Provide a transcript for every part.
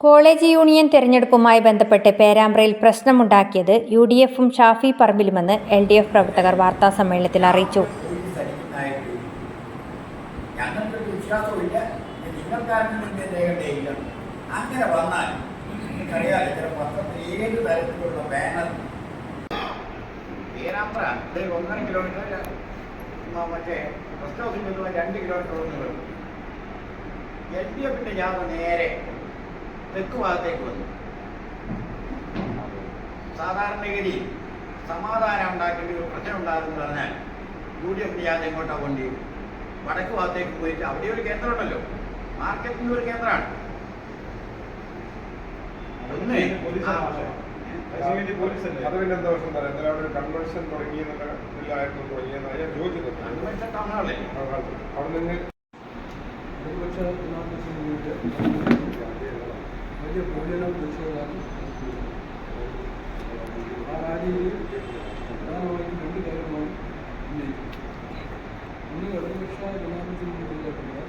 College union തെരഞ്ഞെടുപ്പുമായി ബന്ധപ്പെട്ട് പേരാമ്പ്രയിൽ പ്രശ്നമുണ്ടാക്കിയത് U D എഫും ഷാഫി പറമ്പിലുമെന്ന് എൽ ഡി എഫ് പ്രവർത്തകർ അറിയിച്ചു. പത്രത്തിൽ ഏത് തരത്തിലുള്ള ബാനർ. കിലോമീറ്റർ മറ്റേ റെസ്റ്റ് ഹൗസിൽ രണ്ട് കിലോമീറ്റർ എൽ ഡി എഫിന്റെ ജാഥ നേരെ തെക്ക് ഭാഗത്തേക്ക് വന്നു. സാധാരണഗതിയിൽ സമാധാനം ഉണ്ടാക്കേണ്ട ഒരു പ്രശ്നം ഉണ്ടാകുമെന്ന് പറഞ്ഞാൽ യു ഡി എഫ് ജാഥ എങ്ങോട്ടാ വേണ്ടി വടക്ക് ഭാഗത്തേക്ക് പോയിട്ട് അവിടെ ഒരു കേന്ദ്രമുണ്ടല്ലോ. മാർക്കറ്റിന്റെ ഒരു കേന്ദ്രമാണ്. ഒന്ന് കൺവെൻഷൻ തുടങ്ങി എന്നുള്ള ഇതിലായിരുന്നു തുടങ്ങിയെന്ന് ഞാൻ ചോദിച്ചിട്ടുണ്ട് കൺവെൻഷൻ ടൗണാണല്ലേ അവിടെ നിന്ന് പ്രതിപക്ഷ വലിയ പൊതുജനം തീർച്ചയായും ആ റാലിയിൽ പ്രധാനമായിട്ടും രണ്ട് കാര്യമാണ് ഉന്നയിക്കുന്നത് ഒന്ന് ഇടതുപക്ഷ ജനാധിപത്യത്തിന് വേണ്ടിയിട്ടുള്ള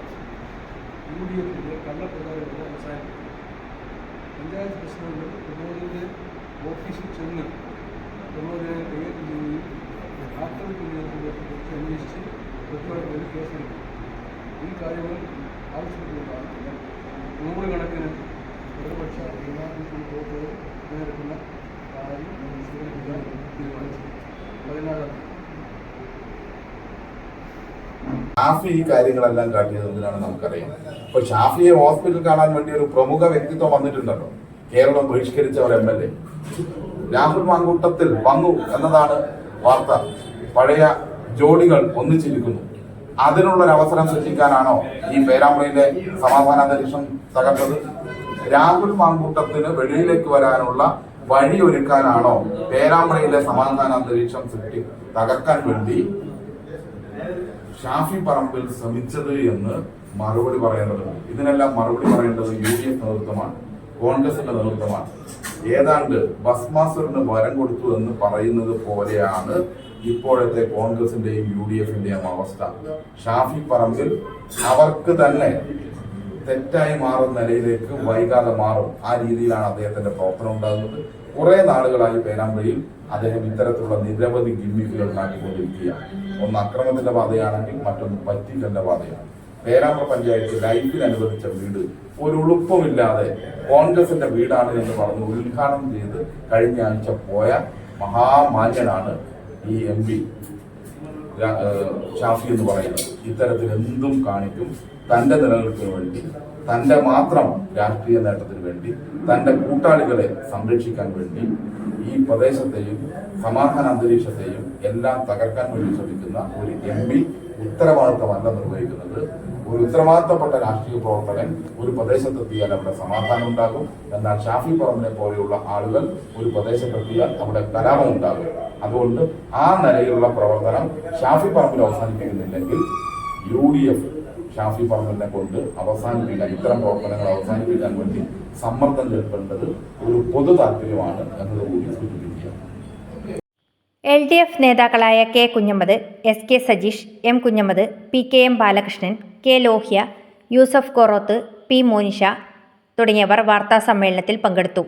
യു ഡി എഫിന്റെ കള്ളപ്രചാരങ്ങളെ അവസാനിപ്പിക്കും. പഞ്ചായത്ത് പ്രസിഡന്റ് പ്രമോദിന്റെ ഓഫീസിൽ ചെന്ന് പ്രമോദിനെ കൈകാര്യം ചെയ്യുകയും ആക്രമിക്കുന്നതിനെ കുറിച്ച് അന്വേഷിച്ച് പ്രതികളുടെ കേസെടുക്കും ഈ കാര്യങ്ങൾ ആവശ്യപ്പെട്ടുകൊണ്ടാണ് നൂറുകണക്കിന് പ്രവർത്തകർ പങ്കെടുക്കുന്ന കാര്യം തീരുമാനിച്ചു ഷാഫി ഈ കാര്യങ്ങളെല്ലാം കാട്ടിയത് എന്തിനാണ് നമുക്കറിയാം. ഇപ്പൊ ഷാഫിയെ ഹോസ്പിറ്റൽ കാണാൻ വേണ്ടി ഒരു പ്രമുഖ വ്യക്തിത്വം വന്നിട്ടുണ്ടല്ലോ. കേരളം ബഹിഷ്കരിച്ച ഒരു M L A. Rahul Mamkootathil വന്നു എന്നതാണ് വാർത്ത. പഴയ ജോഡികൾ ഒന്നിച്ചിരിക്കുന്നു. അതിനുള്ളൊരു അവസരം സൃഷ്ടിക്കാനാണോ ഈ പേരാമ്പ്രയിലെ സമാധാന അന്തരീക്ഷം തകർത്തത്? രാഹുൽ മാങ്കൂട്ടത്തിന് വെളിയിലേക്ക് വരാനുള്ള വഴി ഒരുക്കാനാണോ പേരാമ്പ്രയിലെ സമാധാന അന്തരീക്ഷം സൃഷ്ടി തകർക്കാൻ വേണ്ടി ഷാഫി പറമ്പിൽ ശ്രമിച്ചത് എന്ന് മറുപടി പറയേണ്ടതുണ്ട് ഇതിനെല്ലാം മറുപടി പറയേണ്ടത് യു ഡി എഫ് നേതൃത്വമാണ്. കോൺഗ്രസിന്റെ നേതൃത്വമാണ്. ഏതാണ്ട് ഭസ്മാസുരന് വരം കൊടുത്തു എന്ന് പറയുന്നത് പോലെയാണ് ഇപ്പോഴത്തെ കോൺഗ്രസിന്റെയും യു ഡി എഫിന്റെയും അവസ്ഥ. ഷാഫി പറമ്പിൽ അവർക്ക് തന്നെ തെറ്റായി മാറുന്ന നിലയിലേക്ക് വൈകാതെ മാറും. ആ രീതിയിലാണ് അദ്ദേഹത്തിന്റെ പ്രവർത്തനം ഉണ്ടാകുന്നത്. കുറെ നാളുകളായി പേരാമ്പ്രയിൽ അദ്ദേഹം ഇത്തരത്തിലുള്ള നിരവധി ഗിമ്മിക്കുകൾ ഉണ്ടാക്കിക്കൊണ്ടിരിക്കുകയാണ്. ഒന്ന് അക്രമത്തിന്റെ പാതയാണെങ്കിൽ മറ്റൊന്ന് പറ്റിക്കലിന്റെ പാതയാണ്. പേരാമ്പ്ര പഞ്ചായത്ത് ലൈഫിന് അനുവദിച്ച വീട് ഒരു ഉളുപ്പമില്ലാതെ കോൺഗ്രസിന്റെ വീടാണ് എന്ന് പറഞ്ഞ് ഉദ്ഘാടനം ചെയ്ത് കഴിഞ്ഞ ആഴ്ച പോയ മഹാമാന്യനാണ് ഈ എം പി ഷാഫി എന്ന് പറയുന്നത്. ഇത്തരത്തിൽ എന്തും കാണിക്കും. തന്റെ നിലനിൽപ്പിന് വേണ്ടി തന്റെ മാത്രം രാഷ്ട്രീയ നേട്ടത്തിന് വേണ്ടി തന്റെ കൂട്ടാളികളെ സംരക്ഷിക്കാൻ വേണ്ടി ഈ പ്രദേശത്തെയും സമാധാന അന്തരീക്ഷത്തെയും എല്ലാം തകർക്കാൻ വേണ്ടി ശ്രമിക്കുന്ന ഒരു എം പി ഉത്തരവാദിത്തമല്ല നിർവഹിക്കുന്നത്. ഒരു ഉത്തരവാദിത്തപ്പെട്ട രാഷ്ട്രീയ പ്രവർത്തകൻ ഒരു പ്രദേശത്തെത്തിയാൽ അവിടെ സമാധാനം ഉണ്ടാകും. എന്നാൽ ഷാഫി പറമ്പിനെ പോലെയുള്ള ആളുകൾ ഒരു പ്രദേശത്തെത്തിയാൽ അവിടെ കലാപം ഉണ്ടാകും. അതുകൊണ്ട് ആ നിലയിലുള്ള പ്രവർത്തനം ഷാഫി പറമ്പിൽ അവസാനിപ്പിക്കുന്നില്ലെങ്കിൽ യു ഡി എഫ് ഷാഫി പറമ്പിലിനെ കൊണ്ട് അവസാനിപ്പിക്കാൻ ഇത്തരം പ്രവർത്തനങ്ങൾ അവസാനിപ്പിക്കാൻ വേണ്ടി സമ്മർദ്ദം ചെലുത്തേണ്ടത് ഒരു പൊതു താല്പര്യമാണ് എന്നത് കൂടി സൂചിപ്പിക്കുക. എൽ ഡി എഫ് നേതാക്കളായ K Kunhammed S K Sajeesh M Kunhammed P K M Balakrishnan K Lohya Yusuf Koroth P Monisha തുടങ്ങിയവർ വാർത്താസമ്മേളനത്തിൽ പങ്കെടുത്തു.